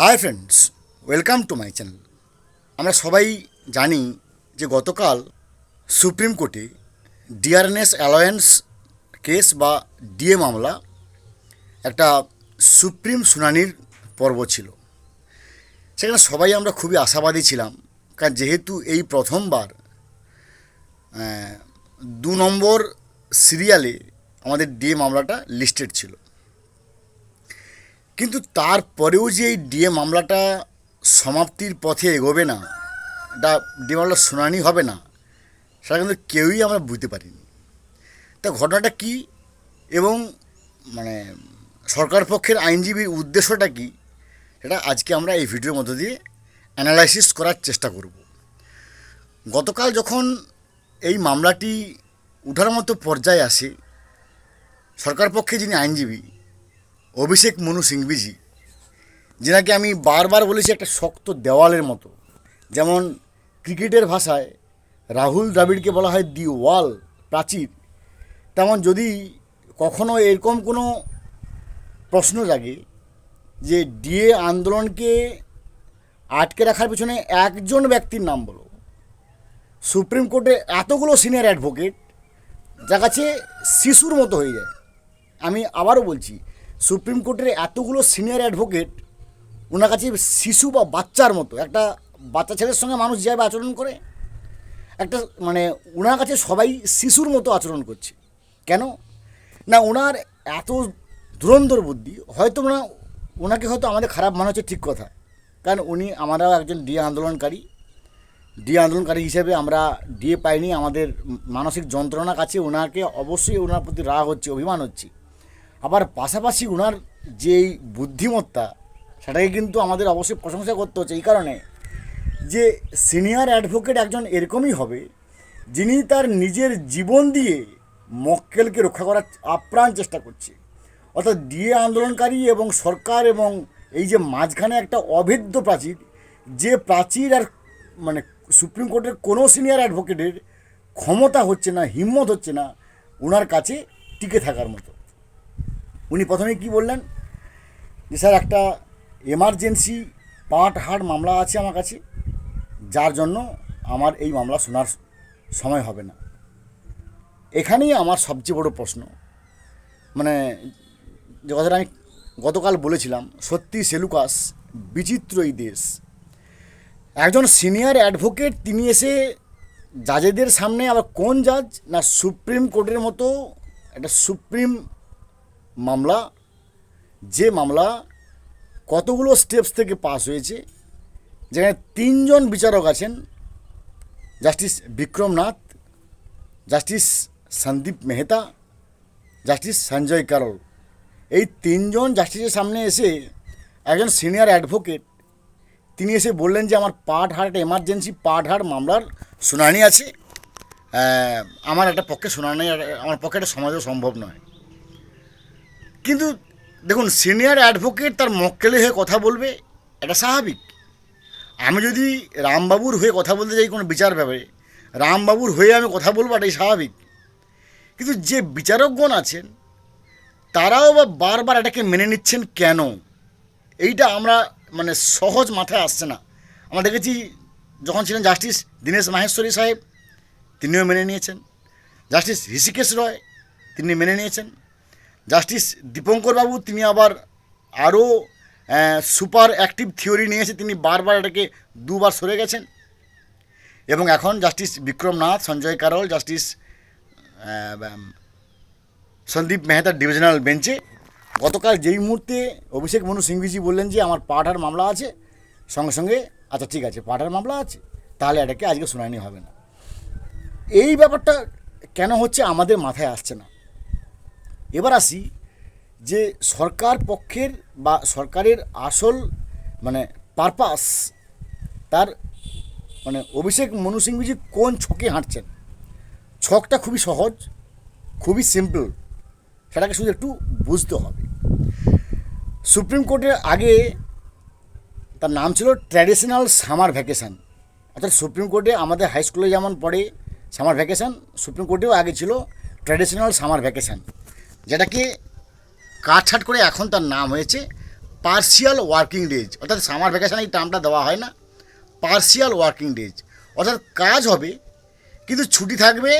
Hi friends welcome to my channel আমরা সবাই জানি যে গতকাল সুপ্রিম কোর্টে ডিআরএনএস অ্যালায়েন্স কেস বা ডিএ মামলা একটা সুপ্রিম শুনানির পর্ব ছিল। সেখানে সবাই আমরা খুবই আশাবাদী ছিলাম, কারণ যেহেতু এই প্রথমবার দু নম্বর সিরিয়ালে আমাদের ডিএ মামলাটা লিস্টেড ছিল। কিন্তু তারপরেও যে এই ডিএ মামলাটা সমাপ্তির পথে এগোবে না, এটা ডিএ মামলার শুনানি হবে না, সেটা কিন্তু কেউই আমরা বুঝতে পারিনি। তা ঘটনাটা কি এবং মানে সরকার পক্ষের আইনজীবীর উদ্দেশ্যটা কি, সেটা আজকে আমরা এই ভিডিওর মধ্য দিয়ে অ্যানালাইসিস করার চেষ্টা করব। গতকাল যখন এই মামলাটি উঠার মতো পর্যায়ে আসে, সরকার পক্ষে যিনি আইনজীবী অভিষেক মনু সিংভিজি, যেনাকে আমি বারবার বলেছি একটা শক্ত দেওয়ালের মতো। যেমন ক্রিকেটের ভাষায় রাহুল দ্রাবিড়কে বলা হয় দি ওয়াল, প্রাচীর। তেমন যদি কখনো এরকম কোনো প্রশ্ন জাগে যে ডিএ আন্দোলনকে আটকে রাখার পেছনে একজন ব্যক্তির নাম বলো, সুপ্রিম কোর্টে এতগুলো সিনিয়র অ্যাডভোকেট যা কাছে শিশুর মতো হয়ে যায়। আমি আবারও বলছি সুপ্রিম কোর্টের এতগুলো সিনিয়র অ্যাডভোকেট, ওনার কাছে শিশু বা বাচ্চার মতো, একটা বাচ্চা ছেলের সঙ্গে মানুষ যেভাবে আচরণ করে, একটা মানে ওনার কাছে সবাই শিশুর মতো আচরণ করছে। কেন? না, ওনার এত ধুরন্ধর বুদ্ধি, হয়তো না ওনাকে হয়তো আমাদের খারাপ মনে হচ্ছে ঠিক কথা। কারণ উনি আমরাও একজন ডিএ আন্দোলনকারী। ডিএ আন্দোলনকারী হিসেবে আমরা ডিএ পাইনি, আমাদের মানসিক যন্ত্রণা কাছে ওনাকে অবশ্যই ওনার প্রতি রাগ হচ্ছে, অভিমান হচ্ছে। আবার পাশাপাশি ওনার যে এই বুদ্ধিমত্তা, সেটাকে কিন্তু আমাদের অবশ্যই প্রশংসা করতে হচ্ছে। এই কারণে যে সিনিয়র অ্যাডভোকেট একজন এরকমই হবে, যিনি তার নিজের জীবন দিয়ে মক্কেলকে রক্ষা করার আপ্রাণ চেষ্টা করছে। অর্থাৎ ডিএ আন্দোলনকারী এবং সরকার এবং এই যে মাঝখানে একটা অভেদ্য প্রাচীর, যে প্রাচীর আর মানে সুপ্রিম কোর্টের কোনো সিনিয়র অ্যাডভোকেটের ক্ষমতা হচ্ছে না, হিম্মত হচ্ছে না ওনার কাছে টিকে থাকার মতো। উনি প্রথমে কি বললেন? যে স্যার, একটা এমার্জেন্সি পাট হাট মামলা আছে আমার কাছে, যার জন্য আমার এই মামলা শোনার সময় হবে না। এখানেই আমার সবচেয়ে বড় প্রশ্ন। মানে যে কথাটা আমি গতকাল বলেছিলাম, সত্যি সেলুকাস বিচিত্র এই দেশ। একজন সিনিয়র অ্যাডভোকেট তিনি এসে জাজেদের সামনে আবার কোন জাজ না, সুপ্রিম কোর্টের মতো একটা সুপ্রিম মামলা, যে মামলা কতগুলো স্টেপস থেকে পাস হয়েছে, যেখানে তিনজন বিচারক আছেন justice Vikram Nath justice Sandeep Mehta justice Sanjay Karol. এই তিনজন জাস্টিসের সামনে এসে একজন সিনিয়র অ্যাডভোকেট তিনি এসে বললেন যে আমার পাট হার্ট এমার্জেন্সি পাট হার্ট মামলার শুনানি আছে। আমার একটা পক্ষে শুনানি, আমার পক্ষে একটা সমাজও সম্ভব নয়। কিন্তু দেখুন সিনিয়র অ্যাডভোকেট তার মক্কেলের হয়ে কথা বলবে, এটা স্বাভাবিক। আমি যদি রামবাবুর হয়ে কথা বলতে যাই কোনো বিচার ব্যাপারে, রামবাবুর হয়ে আমি কথা বলব, এটাই স্বাভাবিক। কিন্তু যে বিচারকগণ আছেন, তারাও বা বারবার এটাকে মেনে নিচ্ছেন কেন? এইটা আমরা মানে সহজ মাথায় আসছে না। আমরা দেখেছি যখন ছিলেন জাস্টিস দীনেশ মাহেশ্বরী সাহেব, তিনিও মেনে নিয়েছেন। জাস্টিস ঋষিকেশ রয়, তিনি মেনে নিয়েছেন। জাস্টিস দীপঙ্করবাবু তিনি আবার আরও সুপার অ্যাক্টিভ থিওরি নিয়েছে, তিনি বারবার এটাকে দুবার সরে গেছেন। এবং এখন জাস্টিস বিক্রমনাথ সঞ্জয় কারল, জাস্টিস সন্দীপ মেহতার ডিভিশনাল বেঞ্চে। গতকাল যেই মুহূর্তে অভিষেক মনু সিংভিজি বললেন যে, আমার পাঠার মামলা আছে, সঙ্গে সঙ্গে আচ্ছা ঠিক আছে পাঠার মামলা আছে, তাহলে এটাকে আজকে শুনানি হবে না। এই ব্যাপারটা কেন হচ্ছে আমাদের মাথায় আসছে না? এবার আসি যে সরকার পক্ষের বা সরকারের আসল মানে পারপাস তার মানে অভিষেক মনু সিংভিজি কোন ছকে হাঁটছেন? ছকটা খুবই সহজ, খুবই সিম্পল সেটাকে শুধু একটু বুঝতে হবে। সুপ্রিম কোর্টের আগে তার নাম ছিল ট্র্যাডিশনাল সামার ভ্যাকেশান অর্থাৎ সুপ্রিম কোর্টে আমাদের হাই স্কুলে যেমন পড়ে সামার ভ্যাকেশান সুপ্রিম কোর্টেও আগে ছিল ট্র্যাডিশনাল সামার ভ্যাকেশান যেটাকে কাটছাট করে এখন তার নাম হয়েছে পার্সিয়াল ওয়ার্কিং ডেজ। অর্থাৎ সামার ভ্যাকেশন এই টার্মটা দেওয়া হয় না। Partial working days. অর্থাৎ কাজ হবে, কিন্তু ছুটি থাকবে,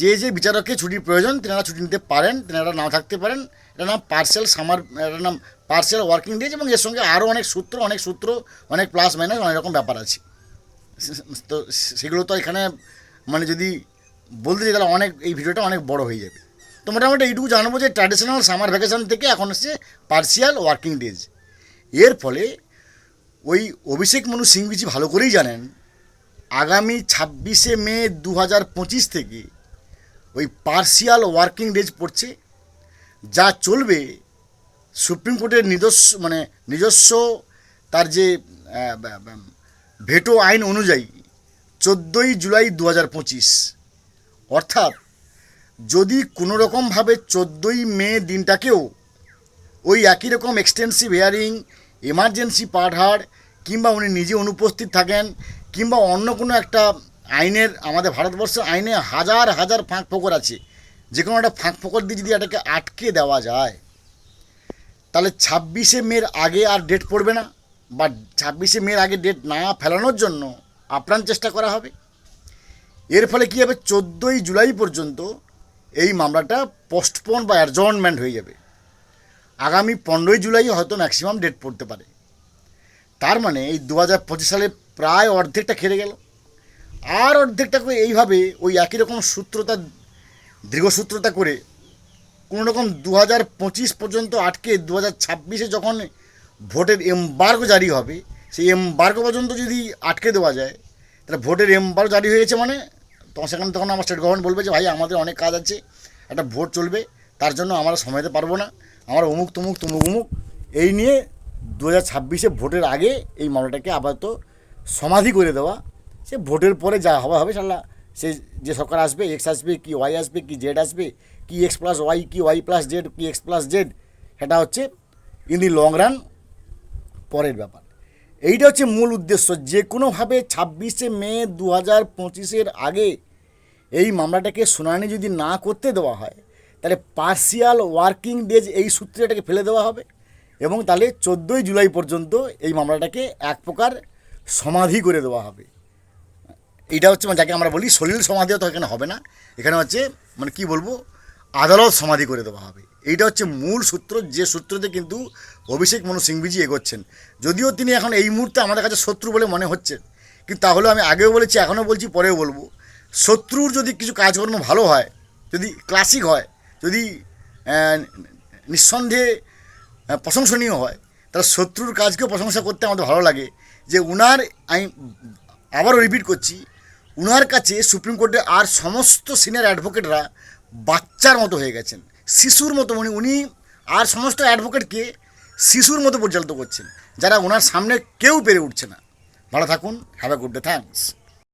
যে যে বিচারককে ছুটির প্রয়োজন, তেনারা ছুটি নিতে পারেন, তেনারা নাও থাকতে পারেন। এটার নাম পার্সিয়াল সামার, এটার নাম পার্সিয়াল ওয়ার্কিং ডেজ এবং এর সঙ্গে আরও অনেক সূত্র অনেক সূত্র, অনেক প্লাস মাইনাস অনেক রকম ব্যাপার আছে। তো সেগুলো তো এখানে মানে যদি বলতে যাই, তাহলে অনেক, এই ভিডিওটা অনেক বড় হয়ে যাবে। তো মোটামুটি এইটুকু জানব যে ট্র্যাডিশনাল সামার ভ্যাকেশন থেকে এখন হচ্ছে পার্সিয়াল ওয়ার্কিং ডেজ এর ফলে ওই অভিষেক মনু সিংবিজি ভালো করেই জানেন, আগামী ছাব্বিশে মে দু হাজার পঁচিশ থেকে ওই পার্সিয়াল ওয়ার্কিং ডেজ পড়ছে, যা চলবে সুপ্রিম কোর্টের নিজস্ব মানে নিজস্ব তার যে ভেটো আইন অনুযায়ী চোদ্দোই জুলাই দু হাজার পঁচিশ। অর্থাৎ যদি কোনো রকমভাবে চোদ্দোই মে দিনটাকেও ওই একই রকম এক্সটেন্সিভ হেয়ারিং এমার্জেন্সি পাঠার কিংবা উনি নিজে অনুপস্থিত থাকেন, কিংবা অন্য কোনো একটা আইনের, আমাদের ভারতবর্ষের আইনে হাজার হাজার ফাঁক ফোকর আছে, যে কোনো একটা ফাঁক ফোকর দিয়ে যদি এটাকে আটকে দেওয়া যায়, তাহলে ছাব্বিশে মের আগে আর ডেট পড়বে না, বা ছাব্বিশে মের আগে ডেট না ফেলানোর জন্য আপ্রাণ চেষ্টা করা হবে। এর ফলে কী হবে? চোদ্দোই জুলাই পর্যন্ত এই মামলাটা পোস্টপোন বা অ্যাডজর্নমেন্ট হয়ে যাবে। আগামী পনেরোই জুলাই হয়তো ম্যাক্সিমাম ডেট পড়তে পারে। তার মানে এই দু হাজার পঁচিশ সালে প্রায় অর্ধেকটা খেলে গেল। আর অর্ধেকটাকে এইভাবে ওই একই রকম সূত্রতা, দীর্ঘসূত্রতা করে কোনো রকম দু হাজার পঁচিশ পর্যন্ত আটকে দু হাজার ছাব্বিশে যখন ভোটের এমবার্গো জারি হবে, সেই এমবার্গো পর্যন্ত যদি আটকে দেওয়া যায়, তাহলে ভোটের এমবার্গো জারি হয়েছে মানে তখন সেখানে তখন আমার স্টেট গভর্নমেন্ট বলবে যে, ভাই, আমাদের অনেক কাজ আছে, একটা ভোট চলবে, তার জন্য আমরা সময় দিতে পারব না। আমরা অমুক তমুক তমুক, উমুক। এই নিয়ে দু হাজার ছাব্বিশে ভোটের আগে এই মামলাটাকে আপাতত সমাধি করে দেওয়া। সে ভোটের পরে যা হওয়া হবে সাল্লা সে যে সরকার আসবে এক্স আসবে, কি ওয়াই আসবে, কি জেড আসবে, কি এক্স প্লাস ওয়াই কি ওয়াই প্লাস জেড কি এক্স প্লাস জেড সেটা হচ্ছে ইন দি লং রান পরের ব্যাপার। এইটা হচ্ছে মূল উদ্দেশ্য। যে কোনোভাবে ছাব্বিশে মে দু হাজার পঁচিশের আগে এই মামলাটাকে শুনানি যদি না করতে দেওয়া হয়, তাহলে পার্সিয়াল ওয়ার্কিং ডেজ এই সূত্রে এটাকে ফেলে দেওয়া হবে এবং তাহলে চোদ্দোই জুলাই পর্যন্ত এই মামলাটাকে এক প্রকার সমাধি করে দেওয়া হবে। এটা হচ্ছে মানে যাকে আমরা বলি সলিল সমাধিও তো এখানে হবে না। এখানে হচ্ছে মানে কি বলব? আদালত সমাধি করে দেওয়া হবে। এইটা হচ্ছে মূল সূত্র, যে সূত্রতে কিন্তু অভিষেক মনু সিংভিজি এগোচ্ছেন। যদিও তিনি এখন এই মুহূর্তে আমাদের কাছে শত্রু বলে মনে হচ্ছে, কিন্তু তাহলে আমি আগেও বলেছি, এখনও বলছি, পরেও বলব। শত্রুর যদি কিছু কাজকর্ম ভালো হয়, যদি ক্লাসিক হয়, যদি নিঃসন্দেহে প্রশংসনীয় হয়, তাহলে শত্রুর কাজকেও প্রশংসা করতে আমাদের ভালো লাগে। যে উনার আমি আবারও রিপিট করছি, উনার কাছে সুপ্রিম কোর্টে আর সমস্ত সিনিয়র অ্যাডভোকেটরা বাচ্চার মতো হয়ে গেছেন। শিশুর মতো উনি উনি আর সমস্ত অ্যাডভোকেটকে শিশুর মতো পরিচালিত করছেন, যারা ওনার সামনে কেউ পেরে উঠছে না। ভালো থাকুন have a good day thanks